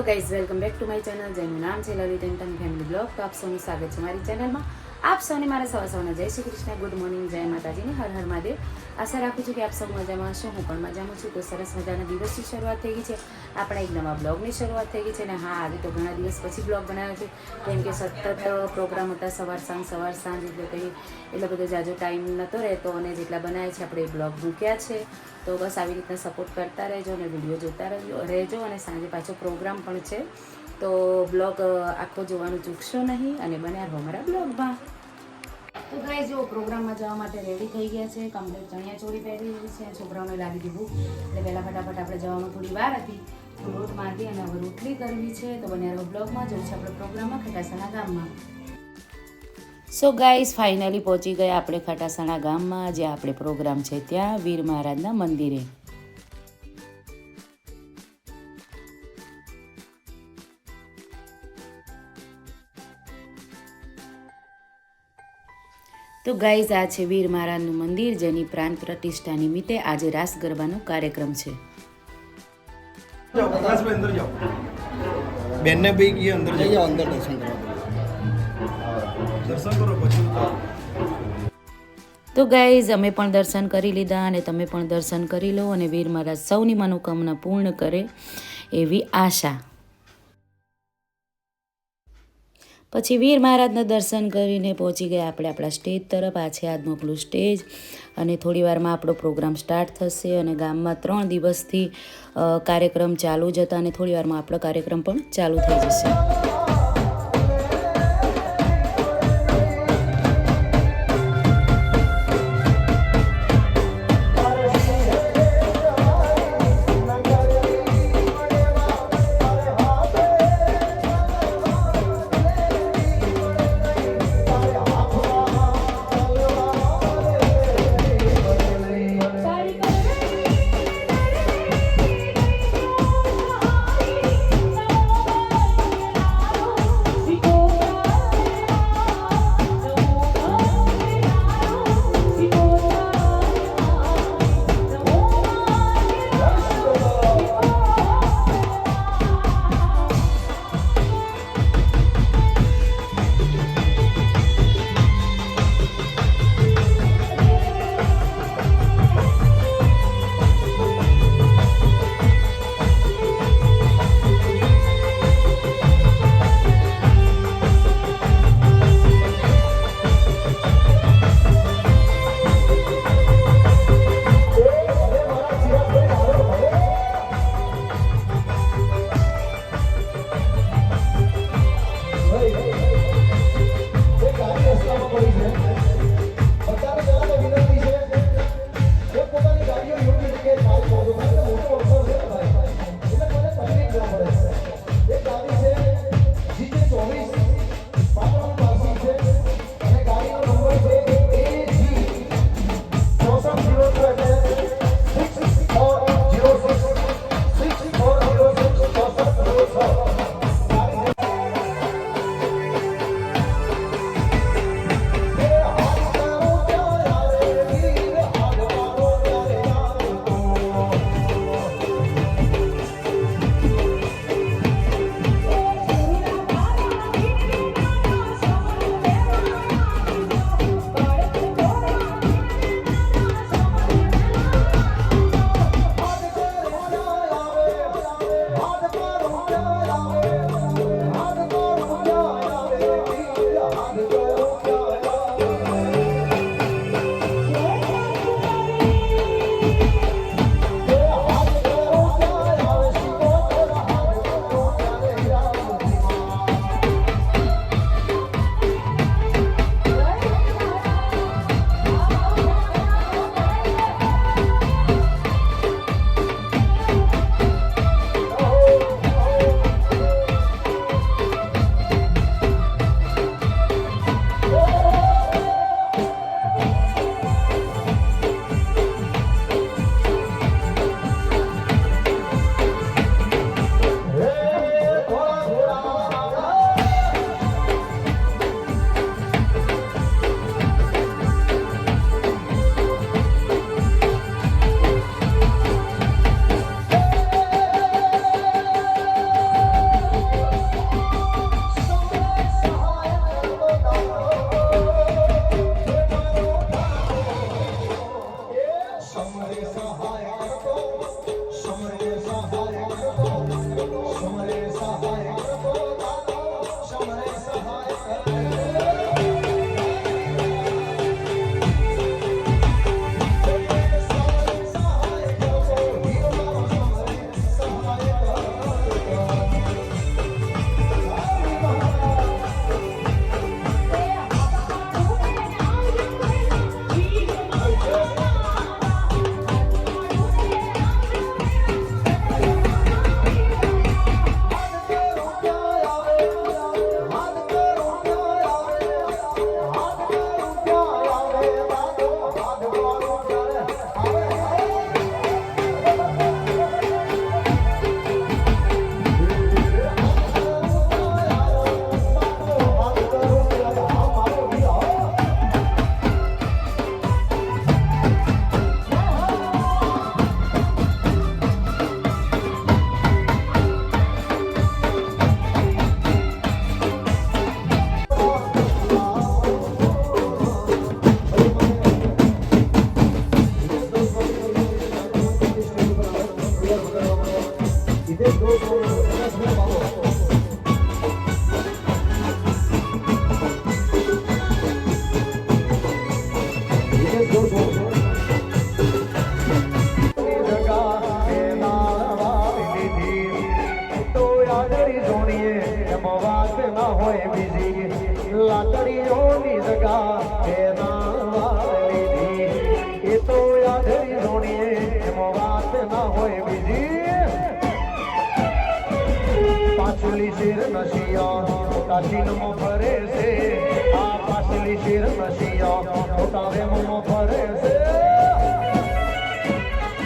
Hello guys welcome back to my channel જેનું નામ છે લલિત એન્ડ ફેમિલી બ્લોગ તો આપ સૌનું સ્વાગત છે મારી ચેનલમાં આપ સૌને મારા સવા સૌના જય શ્રી કૃષ્ણ. ગુડ મોર્નિંગ જય માતાજીની. હર હર મહાદેવ. આશા રાખું છું કે આપ સૌ મજામાં હશો. હું પણ મજામાં છું. તો સરસ મજાના દિવસની શરૂઆત થઈ ગઈ છે. આપણા એક નવા બ્લોગની શરૂઆત થઈ ગઈ છે અને હા, આજે તો ઘણા દિવસ પછી બ્લોગ બનાવ્યો છે. કેમ કે સતત પ્રોગ્રામ હતા સવાર સાંજ સવાર સાંજ એટલે કંઈ એટલો બધો જાજો ટાઈમ નહોતો રહેતો અને જેટલા બનાવ્યા છે, આપણે એ બ્લોગ મૂક્યા છે. તો બસ આવી રીતના સપોર્ટ કરતા રહેજો અને વીડિયો જોતા રહેજો રહેજો અને સાંજે પાછો પ્રોગ્રામ પણ છે. તો બ્લોગ આખો જોવાનું ચૂકશો નહીં અને બન્યા રહો મારા બ્લોગમાં. તો ગાય જો પ્રોગ્રામમાં જવા માટે રેડી થઈ ગયા છે કમ્પ્લીટ ચણિયા ચોરી પહેરી છે છોકરાઓને લાગી દીધું એટલે પહેલાં ફટાફટ આપણે જવામાં થોડી વાર હતી. તો લોટ માંડી અને હવે રોટલી કરવી છે. તો બન્યા રહો બ્લોગમાં. જવું છે આપણે પ્રોગ્રામમાં ખટાસાના ગામમાં. સો ગાઈઝ ફાઇનલી પહોંચી ગયા આપણે ખટાસણા ગામમાં જે આપણે પ્રોગ્રામ છે ત્યાં વીર મહારાજના મંદિરે. તો ગાઈઝ આ છે વીર મહારાજનું મંદિર જેની પ્રાણ પ્રતિષ્ઠા નિમિત્તે આજે રાસ ગરબાનો કાર્યક્રમ છે. બેનને ભાઈ અંદર જઈએ જાઓ અંદર દર્શન કરવા દર્શન કરો પછી. તો ગાઈઝ અમે પણ દર્શન કરી લીધા અને તમે પણ દર્શન કરી લો અને વીર મહારાજ સૌની મનોકામના પૂર્ણ કરે એવી આશા. પછી વીર મહારાજના દર્શન કરીને પહોંચી ગયા આપણે આપણા સ્ટેજ તરફ. આ છે આજનું આપણું સ્ટેજ. અને થોડી વારમાં આપણો પ્રોગ્રામ સ્ટાર્ટ થશે અને ગામમાં ત્રણ દિવસથી કાર્યક્રમ ચાલુ જ હતા અને થોડી વારમાં આપણો કાર્યક્રમ પણ ચાલુ થઈ જશે. બીજી લાકડીઓની જગા એ તો યાદરી જોડીએ એમાં વાત ના હોય બીજી પાછલી શેર નશિયા ચીનમાં ફરે છે. આ પાછલી શેર નશિયા વેમમાં ફરે છે.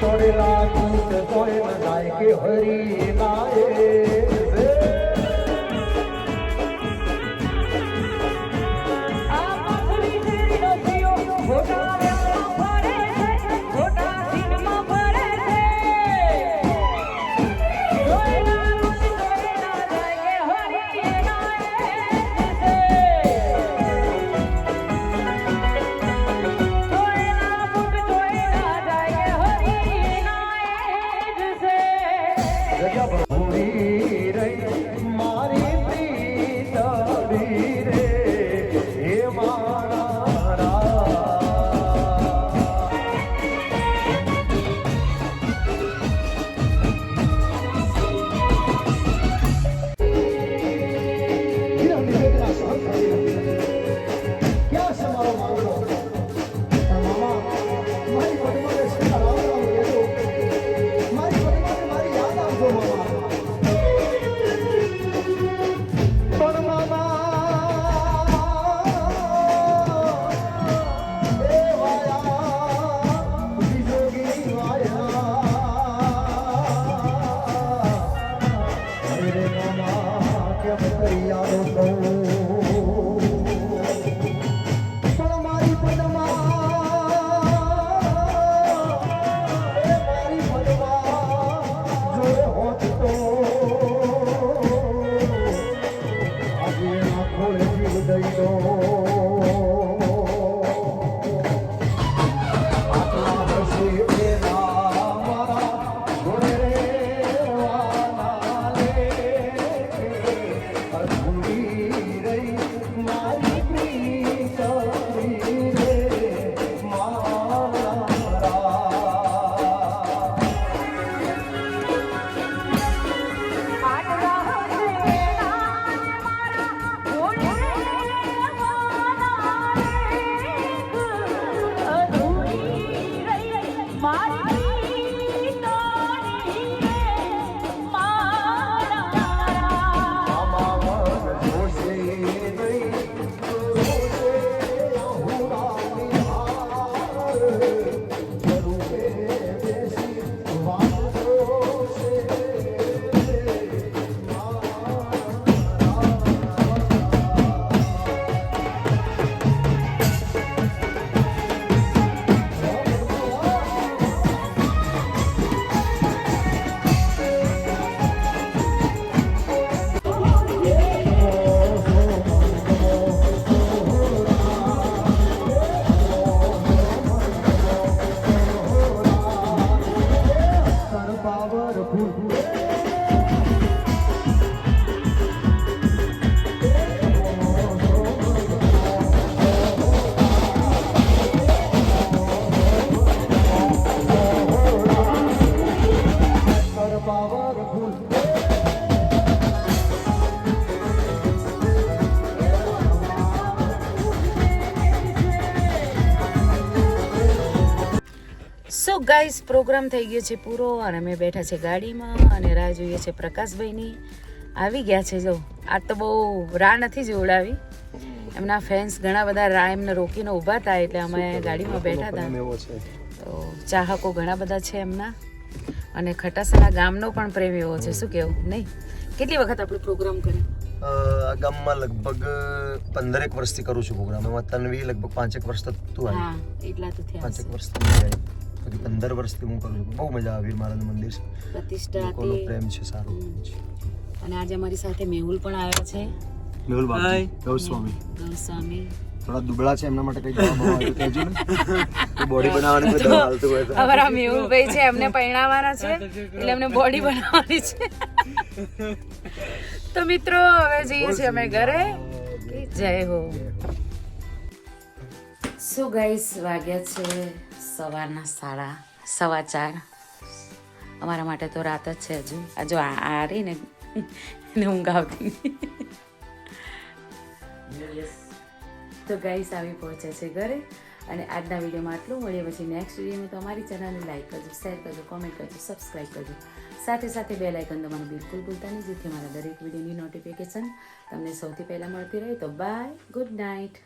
તોડેલા કૂટ તોય જાય કે હરી નાય રહી સો ગાઈસ પ્રોગ્રામ થઈ ગયો છે પૂરો અને અમે બેઠા છે ગાડીમાં અને રાહ જોઈએ છે પ્રકાશભાઈની. આવી ગયા છે જો. આ તો બહુ રાહ નથી જોડાવી એમના ફેન્સ ઘણા બધા રાહ એમને રોકીને ઊભા હતા એટલે અમે ગાડીમાં બેઠા હતા. તો ચાહકો ઘણા બધા છે એમના. અને ખટાસણા ગામનો પણ પ્રેમ એવો છે. શું કેવું? નહીં? કેટલી વખત આપણે પ્રોગ્રામ કર્યો આ ગામમાં લગભગ પંદરેક વર્ષથી કરું છું પ્રોગ્રામ એમાં તન્વી લગભગ પાંચેક વર્ષ તો તું આવી હા એટલા તો થયા પાંચેક. વર્ષ મેં પંદર વર્ષથી હું કરું છું. બહુ મજા આવી મારા મંદિર છે. પ્રતિષ્ઠા પ્રેમ છે સારો અને આજે અમારી સાથે મેહુલ પણ આવ્યા છે. મેહુલ બાપજી. ગૌસ્વામી ગૌસ્વામી. થોડા દુબળા છે એમના માટે કઈ જવાબ તો કહેજો ને. બોડી બનાવવાની કોઈ દવા હાલતું હોય તો. અમારા મેહુલભાઈ છે એમને પરણાવવાના છે એટલે એમને બોડી બનાવવાની છે. તો મિત્રો હવે જઈએ છીએ અમે ઘરે. જય હો. સો ગાઈસ વાગ્યા છે સવારના સાડા સવા ચાર. અમારા માટે તો રાત જ છે હજુ. આ જો આ રહી ને એને ઊંઘ આવતી તો ગાઈસ આવી પહોંચે છે ઘરે. અને આજના વિડીયોમાં આટલું. મળીએ પછી નેક્સ્ટ વિડીયોમાં. તો અમારી ચેનલને લાઈક કરજો શેર કરજો કોમેન્ટ કરજો સબસ્ક્રાઈબ કરજો. સાથે સાથે બે લાઇકન દબાવવાનું બિલકુલ ભૂલતા નહીં. જેથી અમારા દરેક વિડીયોની નોટિફિકેશન તમને સૌથી પહેલાં મળતી રહે. તો બાય ગુડ નાઇટ